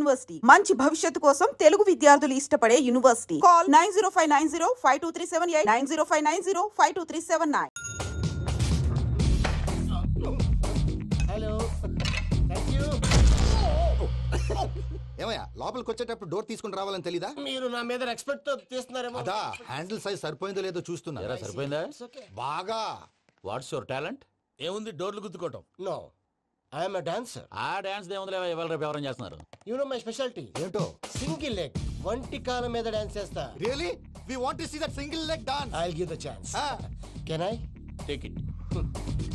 University. మంచి భవిష్యత్తు కోసం తెలుగు విద్యార్థులు ఇష్టపడే university. Call nine zero five nine zero five two three seven eight nine zero five nine zero five two three seven nine. Hello thank you ఏమయ్యా లోపలికి వచ్చేటప్పుడు door తీసుకుని రావాలని తెలీదా? మీరు నా మీద ఎక్స్పెక్ట్తో తీస్తున్నారేమో. అదా హ్యాండిల్ సైజ్ సరిపోయిందో లేదో చూస్తున్నా. సరిపోయిందా? బాగా. What's your talent? ఏముంది డోర్లు గుద్దుకోవటం. నో. ఐఎమ్ ఎ డాన్సర్ ఆ డాన్స్ దేవుందిలే ఇవాళ రేపు ఎవరైనా చేస్తున్నారు? యు నో మై స్పెషాలిటీ ఏంటో? సింగిల్ లెగ్ వంటి కాలం మీద డాన్స్ చేస్తా. Really we want to see that single leg dance I give the chance can I take it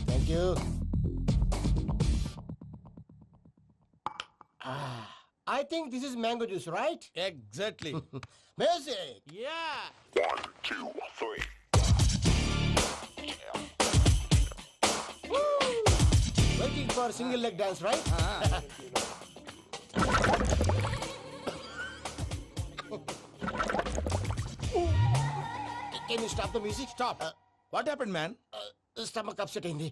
thank you I think this is mango juice right exactly music yeah waiting for single leg dance right can you stop the music stop what happened man stomach upset అయింది.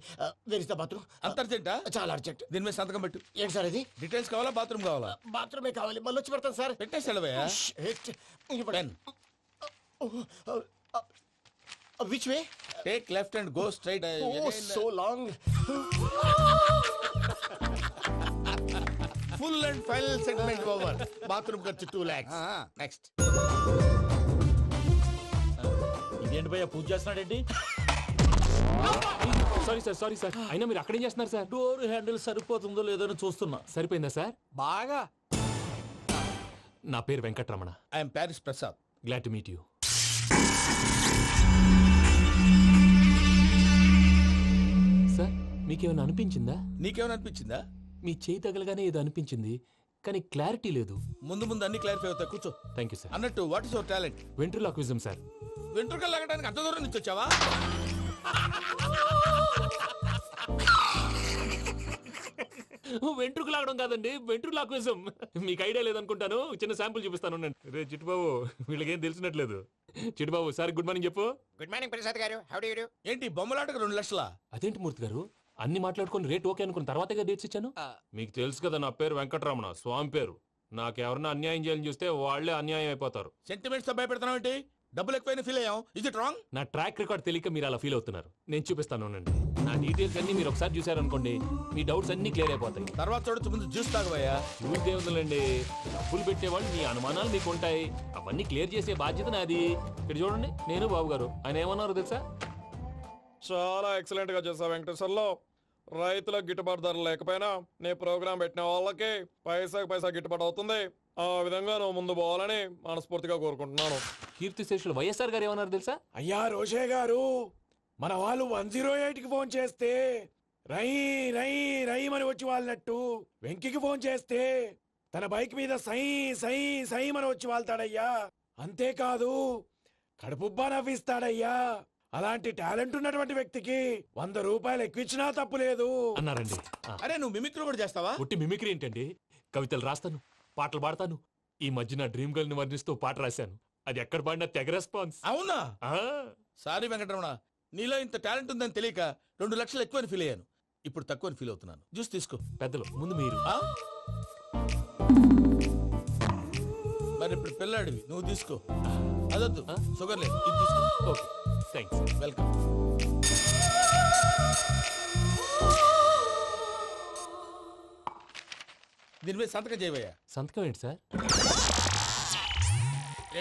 Where is the bathroom అంత అర్జెంటా చాలా urgent దీని మీద సంతకం పెట్టు. ఏంటి sir ఇది? డీటెయిల్స్ కావాలా? బాత్రూమ్ కావాలా? బాత్రూమే కావాలి. మళ్ళీ వచ్చి పెడతాను సార్. పెట్టేసి వెళ్ళవయ్యా. Pen. Which way take left and go straight oh so long full and final segment over bathroom ఖర్చు టూ ల్యాక్స్. నెక్స్ట్ ఇదేంటి భయ్యా పూజ చేస్తున్నాడేంటి సారీ సార్ సారీ సార్ అయినా మీరు అక్కడేం చేస్తున్నారు సార్ డోర్ హ్యాండిల్ సరిపోతుందో లేదో అని చూస్తున్నా. సరిపోయిందా సార్ బాగా. నా పేరు Venkatramana. I'm Paris Prasad glad to meet you మీకేమైనా అనిపించిందా? నీకేమైనా అనిపించిందా? మీ చేయి తగలగానే ఏదో అనిపించింది కానీ క్లారిటీ లేదు. ముందు ముందు అన్ని క్లారిఫై అవుతాయి. కూర్చో. థ్యాంక్ యూ సార్ అన్నట్టు what is your talent ventriloquism sir వెంట్రుకలు లాగడానికి అంత దూరం నుంచి వచ్చావా? వెంట్రుకు లాగడం కాదండి వెంట్రులాక్విజం. మీకు ఐడియా లేదనుకుంటాను చిన్న శాంపుల్ చూపిస్తాను ఉండండి. రే చిట్టుబాబు వీళ్ళకేం తెలిసినట్లేదు. చిట్టుబాబు సార్ గుడ్ మార్నింగ్ చెప్పు. Good morning Prasad garu. How do you ఏంటి బొమ్మలాటకు రెండు లక్షలా? అదేంటి మూర్తి గారు? అన్ని మాట్లాడుకొని రేట్ ఓకే అనుకున్న తర్వాతగా డేట్స్ ఇచ్చాను? మీకు తెలుసు కదా నా పేరు వెంకటరమణ స్వామి పేరు. నాకెవరన్నా అన్యాయం చేయాలని చూస్తే వాళ్ళే అన్యాయం అయిపోతారు. సెంటిమెంట్స్తో భయపెడుతున్నావు ఏంటి? డబ్బులు ఎక్కువైనా ఫీల్ అయ్యాం ఇది ఇట్ రాంగ్ నా ట్రాక్ రికార్డ్ తెలియక మీరు అలా ఫీల్ అవుతున్నారు. నేను చూపిస్తాను ఉండండి. నా డీటెయిల్స్ అన్ని మీరు ఒకసారి చూసారనుకోండి మీ డౌట్స్ అన్ని క్లియర్ అయిపోతాయి. తర్వాత చూడొచ్చు ముందు జ్యూస్ తాగబోయా చూస్తే ఉందండి డబ్బులు పెట్టేవాళ్ళు మీ అనుమానాలు మీకు ఉంటాయి అవన్నీ క్లియర్ చేసే బాధ్యత నాది. ఇక్కడ చూడండి నేను బాబు గారు ఆయన ఏమన్నారు తెలుసా? చాలా ఎక్సలెంట్గా చేసా వెంకటేశ్వర్లో. రైతులకు గిట్టుబాటు ధర లేకపోయినా నీ ప్రోగ్రాం పెట్టిన వాళ్ళకి పైసాకి పైసా గిట్టుబాటు అవుతుంది. ఆ విధంగా నువ్వు ముందు పోవాలని మనస్ఫూర్తిగా కోరుకుంటున్నాను. కీర్తి శేషులు వైఎస్ఆర్ గారు ఏమన్నారు తెలుసా? అయ్యా రోషే గారు మన వాళ్ళు వన్ జీరో కి ఫోన్ చేస్తే రై రై రై అని వచ్చి వాళ్ళనట్టు వెంకికి ఫోన్ చేస్తే తన బైక్ మీద సై సై సై అని వచ్చి వాళ్తాడయ్యా. అంతేకాదు కడుపుబ్బా నవ్విస్తాడయ్యా. అలాంటి టాలెంట్ ఉన్నటువంటి వ్యక్తికి వంద రూపాయలు ఎక్కువిచ్చినా తప్పు లేదు. అన్నారండి. ఆ. అరే నువ్వు మిమిక్రీ కూడా చేస్తావా? పుట్టి మిమిక్రీ ఏంటండి? కవితలు రాస్తాను పాటలు పాడతాను. ఈ మధ్య నా డ్రీమ్ గర్ల్ని వర్ణిస్తూ పాట రాశాను. అది ఎక్కడ పాడినా తెగ రెస్పాన్స్. అవునా? ఆ, సారీ వెంకటరమణ నీలో ఇంత టాలెంట్ ఉందని తెలియక రెండు లక్షలు ఎక్కువని ఫీల్ అయ్యాను. ఇప్పుడు తక్కువని ఫీల్ అవుతున్నాను. జ్యూస్ తీసుకో. పెద్దలు ముందు మీరు. ఆ? మరి ఇప్పుడు పిల్లాడివి నువ్వు తీసుకో. అదొద్దు? షుగర్ లేదు ఇది తీసుకో. ఓకే. థ్యాంక్స్ వెల్కమ్ దీని మీద సంతకం చేయవయ్యా. సంతకం ఏంటి సార్?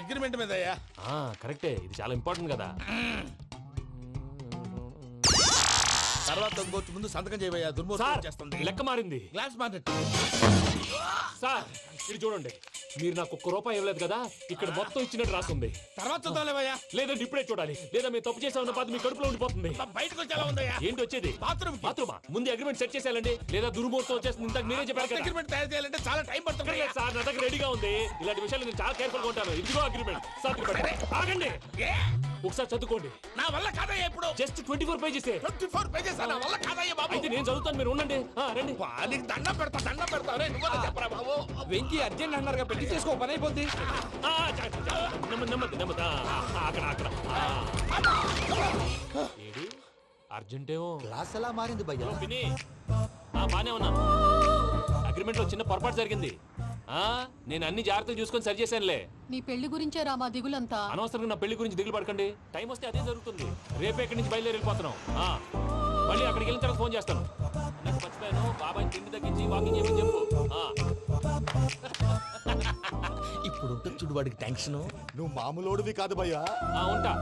అగ్రిమెంట్ మీద అయ్యా ఆ, కరెక్టే. ఇది చాలా ఇంపార్టెంట్ కదా. తర్వాత ఇంకొచ్చి ముందు సంతకం చేయవయ్యా. సార్ దుర్మోహం చేస్తుంది. లెక్క మారింది. గ్లాస్ మార్కెట్ సార్ ఇది చూడండి. మీరు నాకు ఒక్క రూపాయి ఇవ్వలేదు కదా? ఇక్కడ మొత్తం ఇచ్చినట్టు రాస్తుంది. తర్వాత చూద్దాంలేవయ్యా. లేదంటే ఇప్పుడే చూడాలి. లేదా మీరు తప్పు చేసామన్న బాధ మీ కడుపులో ఉండిపోతుంది. బయటకు వచ్చి ఎలా ఉందయ్యా. ఏంటి వచ్చేది? బాత్రూమ్ బాత్రూమా? ముందు అగ్రిమెంట్ సెట్ చేసేయాలండి. లేదా దుర్మూర్తం వచ్చేస్తుంది. ఇంతకు మీరే చెప్పారు అగ్రిమెంట్ తయారు చేయాలంటే చాలా టైం పడుతుంది సార్ నా దగ్గర రెడీగా ఉంది. ఇలాంటి విషయాలు నేను చాలా కేర్ఫుల్గా ఉంటాను. ఇదిగో అగ్రిమెంట్ సంతకం పెట్టండి. ఆగండి. ఏ? ఒకసారి చదువుకోండి. నా వల్ల కాదయ్యా ఇప్పుడు. Just twenty four pages twenty four pages నా వల్ల కాదయ్యా బాబు. అయితే నేను చదువుతాను. మీరు ఉండండి. ఆ, రండి. నీకు దండం పెడతా దండం పెడతా. రే నువ్వు చెప్పరా బాబు. వెంకీ అర్జెంట్ అన్నారు పెళ్ళి చేసుకో పని అయిపోద్ది. అక్కడ అక్కడ అర్జెంటేమో. క్లాస్ ఎలా మారింది భయ్యా? ఆ, బానే ఉన్నాను అగ్రిమెంట్లో చిన్న పొరపాటు జరిగింది. ఆ నేను అన్ని జాగ్రత్తలు చూసుకొని సరి చేశానులే. నీ పెళ్ళి గురించే రా మా దిగులంతా. అనవసరంగా నా పెళ్ళి గురించి దిగులు పడకండి. టైం వస్తే అదే జరుగుతుంది. రేపే ఇక్కడి నుంచి బయలుదేరి వెళ్ళిపోతున్నాం. ఆ, మళ్ళీ అక్కడికి వెళ్ళిన తర్వాత ఫోన్ చేస్తాను. నాకు మర్చిపోయాను బాబాయ్ తిండి తగ్గించి వాకింగ్ చేయమని చెప్పు. ఆ, ఇప్పుడు ఉంటుంది చూడు వాడికి టెన్షన్ నువ్వు మామూలోడివి కాదు భయ్యా. ఆ, ఉంటా.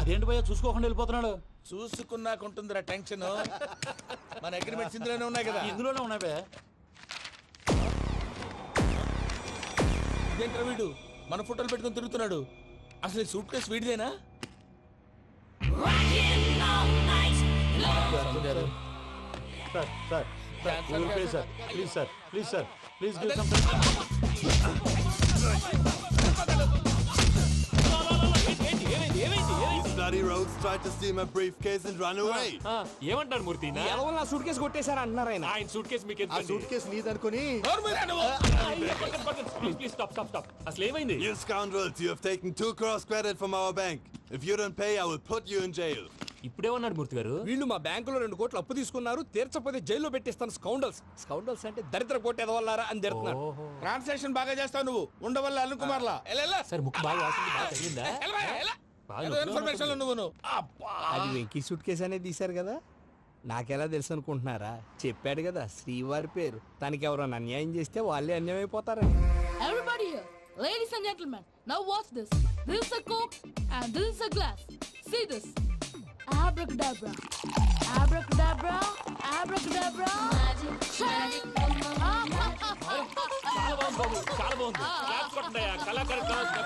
అదేంటి భయ్యా చూసుకోకుండా వెళ్ళిపోతున్నాడు? చూసుకున్నాక ఉంటుందిరా టెన్షన్ మన అగ్రిమెంట్స్ ఇందులోనే ఉన్నాయి కదా. ఇందులోనే ఉన్నాయి భయ్యా. ఇదేంట్రా వీడు? మన ఫోటోలు పెట్టుకొని తిరుగుతున్నాడు. అసలు suitcase వీడిదేనా? Please sir please sir please sir please ఏమైంది ఏమైంది? Bloody rogues tried to steal my briefcase and run away. మూర్తి నా సూట్ కేసు కొట్టేశారు అంటున్నారు ఆయన ఆయన సూట్ కేసు మీకు ఆ సూట్ కేసు నీదనుకుని అసలు ఏమైంది You scoundrels, you have taken two crores credit from our bank. If you don't pay, I will put you in jail. ఇప్పుడేమన్నాడు మూర్తి గారు వీళ్ళు మా బ్యాంకులో రెండు కోట్లు అప్పు తీసుకున్నారు తీర్చపోతే జైల్లో పెట్టిస్తాను స్కౌండల్స్ స్కౌండల్స్ అంటే దరిద్ర కోట ఎదవల్లారా అని తిడుతున్నాడు ఓహో ట్రాన్సాక్షన్ బాగా చేస్తావు నువ్వు ఉండవల్ల అల్లు కుమార్లా ఎలా సార్ ముక్కు బాగా వాసింది బాగా తగిలిందా ఇన్ఫర్మేషన్ ఉన్నట్టుంది. నువ్వు నువ్వు అబ్బా అది వెంకీ సూట్ కేసు అనేది తీశారు కదా నాకెలా తెలుసు అనుకుంటున్నారా చెప్పాడు కదా శ్రీవారి పేరు తనకి ఎవరైనా అన్యాయం చేస్తే వాళ్ళే అన్యాయం అయిపోతారని Everybody here, ladies and gentlemen, now watch this. This is a coke and this is a glass. See this. Abracadabra. Abracadabra. చాలా బాగుంది బాబు చాలా బాగుంది. కళాకారు కావాల్సిన.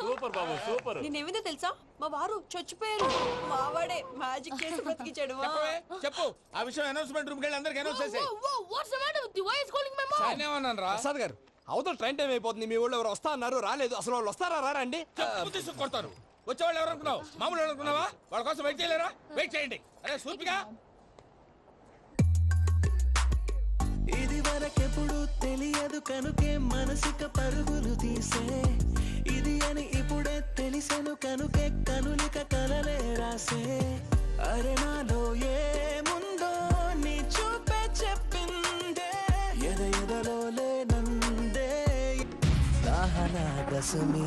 సూపర్ బాబు సూపర్ నేనేమిందో తెలుసా మా వారు చచ్చిపోయారు మావాడే మ్యాజిక్ చేసి బ్రతికించాడు చెప్పు ఆ విషయం అనౌన్స్మెంట్ రూమ్కి వెళ్ళి అందరికి అనౌన్స్ చేసేయ్ Whoa, whoa, what's the matter with you? Why is calling my mom? నేనేమన్నాను రా ప్రసాద్ గారు అవతల ట్రైన్ టైం అయిపోతుంది మీ వాళ్ళు ఎవరు వస్తా అన్నారు రాలేదు అసలు వాళ్ళు వస్తారా రారా అండి చెప్పు తీసుకు కొడతారు వచ్చేవాళ్ళు ఎవరు అనుకున్నావు? మామూలు అనుకున్నావా? వాళ్ళ కోసం వెయిట్ చేయలేరా? వెయిట్ చేయండి. అరే సూపిగా ఇది వరకెప్పుడు తెలియదు కనుకే మనసిక పరుగులు తీసే. ఇది అని ఇప్పుడే తెలిసెను కనుకే కనులిక కలలే రాసే. అరే నాలో ఏముందో నీ చూపే చెప్పిందే. ఎద ఎదలో నందే దాహనా దశమి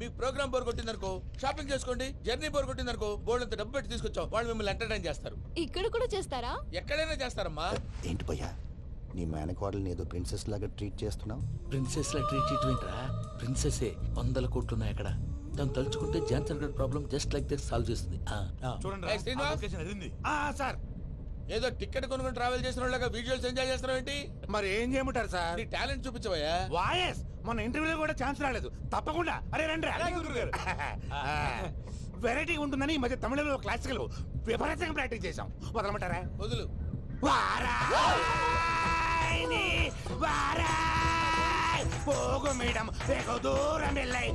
మీకు ప్రోగ్రామ్ బోర్ కొట్టిందనుకో షాపింగ్ చేసుకోండి జర్నీ బోర్ కొట్టిందనుకో బోర్డు అంత డబ్బు పెట్టి తీసుకొచ్చాం. వాళ్ళు మిమ్మల్ని ఎంటర్టైన్ చేస్తారు. ఇక్కడ కూడా చేస్తారా? ఎక్కడైనా చేస్తారమ్మా. ఏంటి భయ్యా? నీ మేనకోడల్ని ఏదో ప్రిన్సెస్ లాగా ట్రీట్ చేస్తున్నావు? ప్రిన్సెస్ లా ట్రీట్ చేయటమేంట్రా ప్రిన్సెస్ వందల కోట్లు ఉన్నాయి అక్కడ. దాన్ని తలుచుకుంటే Johnson God problem just like that solve చేస్తుంది ఏయ్, శ్రీనివాస్, సార్. ఏదో టికెట్ కొనుక్కొని ట్రావెల్ చేసిన వాళ్ళగా విజువల్స్ ఎంజాయ్ చేస్తున్నావు ఏంటి? మరి ఏం చేయమంటారు సార్? నీ టాలెంట్ చూపించవయ్యా. వాయస్! మన ఇంటర్వ్యూలో కూడా ఛాన్స్ రాలేదు. తప్పకుండా! అరే రండి వెరైటీ ఉంటుందని ఈ మధ్య తమిళంలో క్లాసికల్ విపరీతంగా ప్రాక్టీస్ చేశాం. వదలమంటారా? వదులు. వారాయని వారాయ్! పోగు మేడం దూరం వెళ్ళై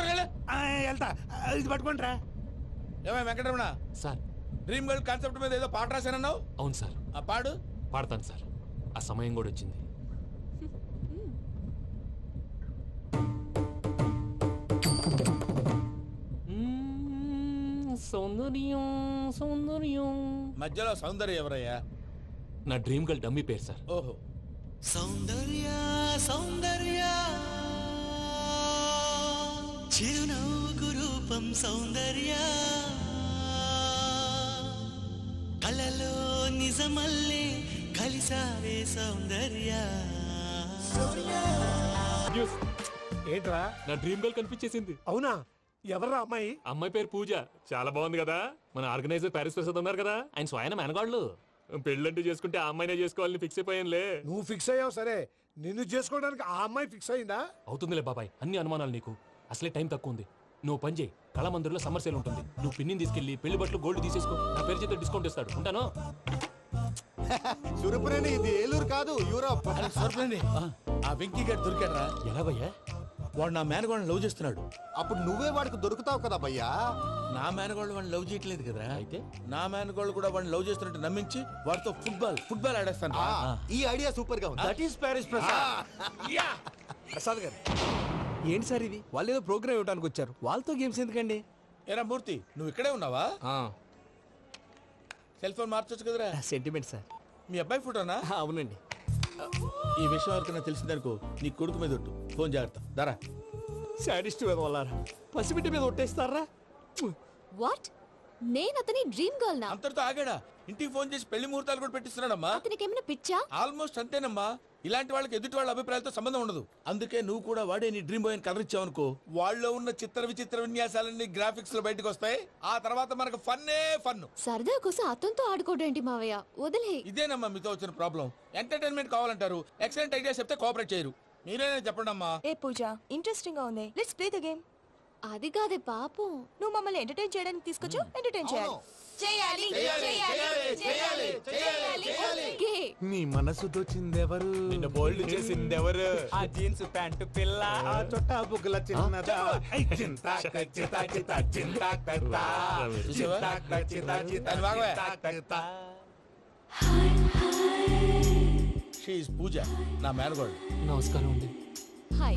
వెళ్తా ఆ, ఇది పట్టుకోండి రా ఏమై Venkataramana? Sir. Dream girl concept మీద ఏదో పాట రాశానన్నావు? అవును సార్. ఆ పాడు? పాడతాను సార్. ఆ సమయం కూడా వచ్చింది. సౌందర్యం సౌందర్యం. మధ్యలో సౌందర్య ఎవరయ్యా? నా డ్రీమ్ గర్ల్ డమ్మీ పేరు సార్. ఓహో. సౌందర్య సౌందర్య. చిరునవ్వుకు రూపం సౌందర్య. కలలో నిజమల్లే కలిసావే సౌందర్య. ఏంట్రా? నా డ్రీమ్ గర్ల్ కనిపించేసింది. అవునా? ఎవర్రా అమ్మాయి? అమ్మాయి పేరు పూజ. చాలా బాగుంది కదా. మన ఆర్గనైజర్ ప్యారిస్ ప్రసాద్ ఉన్నారు కదా. ఆయన స్వయం మెనగాళ్ళు పెళ్ళంటూ చేసుకుంటే ఆ అమ్మాయినే చేసుకోవాలని ఫిక్స్ అయిపోయానులే. నువ్వు ఫిక్స్ అయ్యావు సరే. నిన్ను చేసుకోవడానికి ఆ అమ్మాయి ఫిక్స్ అయిందా? అవుతుందిలే బాబాయ్. అన్ని అనుమానాలు నీకు. అసలే టైం తక్కువ ఉంది నువ్వు పని చేయి. కళామందిర్లో సమ్మర్ సేల్ ఉంటుంది. నువ్వు పిన్నిని తీసుకెళ్ళి పెళ్ళి బట్టలు గోల్డ్ తీసేసుకో. నా పేరు చేత డిస్కౌంట్ ఇస్తాడు. ఉంటాను? సురపురేని ఇది ఏలూరు కాదు యూరోప్. ఆ? వెంకీ గారు దొరికాడరా. ఎలా భయ్యా వాడు నా మేనగోళ్ళని లవ్ చేస్తున్నాడు. అప్పుడు నువ్వే వాడికి దొరుకుతావు కదా భయ్యా? నా మేనగోళ్ళు వాడిని లవ్ చేయట్లేదు కదరా. అయితే? నా మేనగోళ్ళు కూడా వాడిని లవ్ చేస్తున్నట్టు నమ్మించి వాడితో ఫుట్బాల్ ఫుట్బాల్ ఆడేస్తాను ఆ, ఈ ఐడియా సూపర్గా ఉంది. That is Paris Prasad. Prasad garu. ఏంటి సార్ ఇది? వాళ్ళు ఏదో ప్రోగ్రామ్ ఇవ్వడానికి వచ్చారు. వాళ్ళతో గేమ్స్ ఎందుకండి? ఏరా మూర్తి నువ్వు ఇక్కడే ఉన్నావా? సెల్ ఫోన్ మార్చొచ్చు కదరా? సెంటిమెంట్ సార్ మీ అబ్బాయి ఫోటోనా? అవునండి. ఈ విషయం ఎవరికైనా తెలిసిందనుకో నీ కొడుకు మీద ఒట్టు. ఫోన్ జాగ్రత్త. దరా. సాడిస్ట్ మీద వాళ్ళారా? పసిబిడ్డ మీద ఒట్టేస్తారా? వాట్ నేను అతని డ్రీమ్ గర్ల్ నా అంతటితో ఆగాడా? ఇంటికి ఫోన్ చేసి పెళ్ళి ముహూర్తాలు కూడా పెట్టిస్తున్నాడమ్మా. అతనికి ఏమైనా పిచ్చా? ఆల్మోస్ట్ అంతేనమ్మా. ఇలాంటి వాళ్ళకి ఎదుటి వాళ్ళ అభిప్రాయాలతో సంబంధం ఉండదు. అందుకే నువ్వు కూడా వాడే నీ డ్రీమ్ బాయ్ కలర్ ఇచ్చావనుకో వాళ్ళలో ఉన్న చిత్ర విచిత్ర విన్యాసాలన్నీ గ్రాఫిక్స్లో బయటకు వస్తాయి. ఆ తర్వాత మనకు ఫన్నే ఫన్ సరదా కోసం అతనితో ఆడుకోడేంటి మావయ్య? వదిలే ఇదేనమ్మా మీతో వచ్చిన ప్రాబ్లం. ఎంటర్టైన్మెంట్ కావాలంటారు. ఎక్సలెంట్ ఐడియా చెప్తే కోఆపరేట్ చేయరు. మీరేనే చెప్పండి అమ్మా ఏ పూజ ఇంట్రెస్టింగ్గా ఉంది. లెట్స్ ప్లే ద గేమ్ అది కాదే పాపం నువ్వు మమ్మల్ని ఎంటర్టైన్ చేయడానికి తీసుకొచ్చు ఎంటర్టైన్ చేయాలి చేయాలి చేయాలి చేయాలి ఓకే నీ మనసు దోచిందెవరు నిన్న బోల్డ్ చేసింది ఎవరు ఆ జీన్స్ ప్యాంటు పిల్ల ఆ చుట్టా బుగ్గల చిన్నదా చింత చిత చిత. షీఈ్ పూజ నా మేనగోడు నమస్కారం అండి hi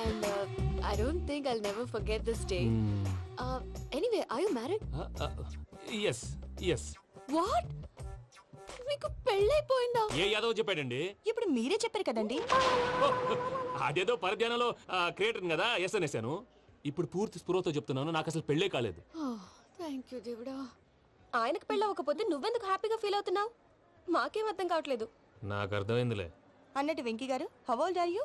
and I don't think I'll never forget this day anyway I you married yes yes what మీకు పెళ్ళైపోయిందా ఏ యాదవ్ చెప్పాడండి? ఇప్పుడు మీరే చెప్పారు కదండి. ఓ, అదేదో పరధ్యానంలో క్రియేటర్ కదా ఎస్ అనేసాను ఇప్పుడు పూర్తి స్పృహతో చెప్తున్నాను నాకు అసలు పెళ్ళే కాలేదు. థ్యాంక్ యూ దేవుడా. ఆయనకు పెళ్ళవకపోతే నువ్వెందుకు హ్యాపీగా ఫీల్ అవుతున్నావు? మాకేం అర్థం కావట్లేదు. నాకు అర్థమైందిలే. అన్నట్టు Venky garu how old are you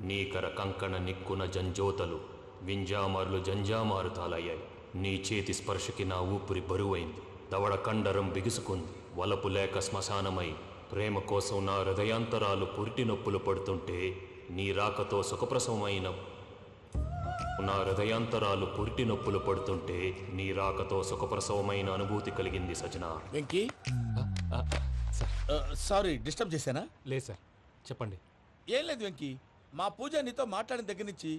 నీకర కంకణ నిక్కున జంజోతలు వింజామారులు జంజామారు తాలయ్యాయి నీ చేతి స్పర్శకి నా ఊపిరి బరువైంది. దవడ కండరం బిగుసుకుంది. వలపు లేక శ్మశానమై ప్రేమ కోసం నా హృదయాంతరాలు పురిటి నొప్పులు పడుతుంటే నీ రాకతో సుఖప్రసవమైన నా హృదయాంతరాలు పురిటి నొప్పులు పడుతుంటే నీ రాకతో సుఖప్రసవమైన అనుభూతి కలిగింది సజనా వెంకీ? సారీ డిస్టర్బ్ చేశానా? లేదు సార్. చెప్పండి. ఏం లేదు వెంకీ. మా పూజ నీతో మాట్లాడిన దగ్గర నుంచి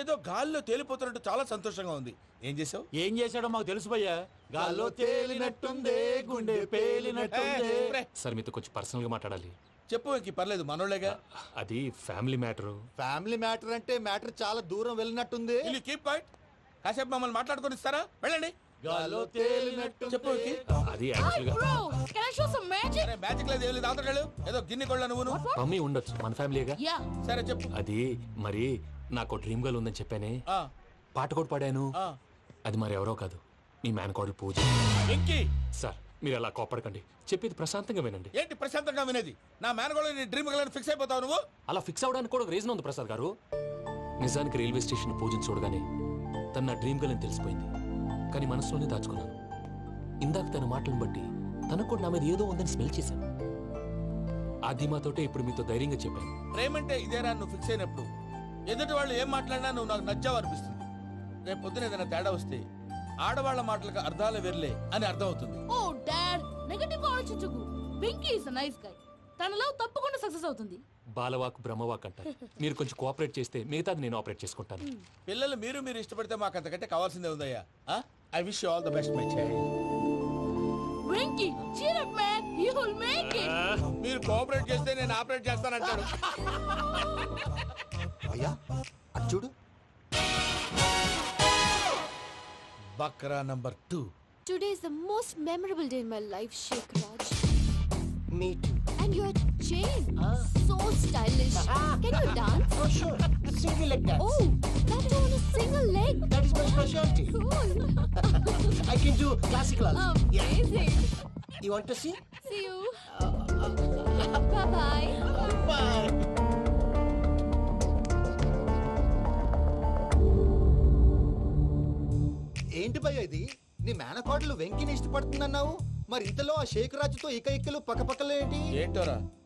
ఏదో గాల్లో తేలిపోతున్నట్టు చాలా సంతోషంగా ఉంది. ఏం చేసావు? ఏం చేశాడో మాకు తెలుసు భయ్యా. గాల్లో తేలినట్టుందే గుండె పేలినట్టుందే. సార్ మీతో కొంచెం పర్సనల్గా మాట్లాడాలి. చెప్పు వెంకీ పర్లేదు మనోళ్ళేగా. అది ఫ్యామిలీ మ్యాటరు. ఫ్యామిలీ మ్యాటర్ అంటే మ్యాటర్ చాలా దూరం వెళ్ళినట్టుంది. కీప్ పాయింట్ కాసేపు మమ్మల్ని మాట్లాడుకొని ఇస్తారా? వెళ్ళండి. గాల్లో తేలినట్టు చెప్పు అది యాక్చువల్గా Bro, can I show some magic? అరే మ్యాజిక్ లేదు ఏం లేదు. అవతల ఏదో గిన్నె కొళ్ళ నువ్వు మమ్మీ ఉండొచ్చు. మన ఫ్యామిలీగా Yeah. సరే చెప్పు. అది మరి నాకు డ్రీమ్ గర్ల్ ఉందని చెప్పానే. ఆ, పాట కూడా పాడాను. ఆ. అది మరి ఎవరో కాదు. మీ మేనకోడలు పూజ. సార్ మీరు అలా కోపడకండి చెప్పేది ప్రశాంతంగా వినండి. ఏంటి ప్రశాంతంగా వినేది? నా మేనగోళ నీ డ్రీమ్ గలని ఫిక్స్ అయిపోతావు నువ్వు? అలా ఫిక్స్ అవడానికి కూడా ఒక రీజన్ ఉంది ప్రసాద్ గారు. నిజానికి రైల్వే స్టేషన్ పూజను చూడగానే తన నా డ్రీమ్ గర్ల్ అని తెలిసిపోయింది. కానీ మనసులోనే దాచుకున్నాను. ఇందాక తన మాటలను బట్టి తనకు కూడా నా మీద ఏదో ఉందని స్మెల్ చేశాను. ఆ ధీమాతోటే ఇప్పుడు మీతో ధైర్యంగా చెప్పాను. ప్రేమంటే ఇదేరా నువ్వు ఫిక్స్ అయినప్పుడు. ఎదుటి వాళ్ళు ఏం మాట్లాడినా నువ్వు నాకు నచ్చావు అనిపిస్తుంది రేపు పొద్దున ఏదైనా తేడా వస్తే ఆడవాళ్ళ మాటలకు అర్థాలు వెర్లే అని అర్థం అవుతుంది Dad, negative గా ఆలోచించకు వెంకీ ఇస్ నైస్ గై తన లవ్ తప్పకుండా సక్సెస్ అవుతుంది. బాలవాక్ బ్రహ్మవాక్ అంటారు. మీరు కొంచెం కోఆపరేట్ చేస్తే మిగతాది నేను ఆపరేట్ చేసుకుంటాను. పిల్లలు మీరు మీరు ఇష్టపడితే మాకు అంతకంటే కావాల్సిందే ఉందయ్యా. I wish all the best my child Venky cheer up man. You will make it. మీరు కోఆపరేట్ చేస్తే నేను ఆపరేట్ చేస్తానంటాడు అయ్యా అది చూడు. Bakra number two. Today is the most memorable day in my life shake Raj me too and your chain so stylish can you dance Oh, sure. Single leg dance. Oh, that is on a single leg. That is my specialty. Cool. I can do classical. Amazing. You want to see? See you. Bye bye. Bye. ఏంటి భయ్య ఇది నీ మేనకోడలు వెంకిని ఇష్టపడుతుందన్నావు మరి ఇంతలో ఆ షేక్ రాజుతో ఇక ఇక్కలు పక్కపక్కలు ఏంటి ఏంటోరా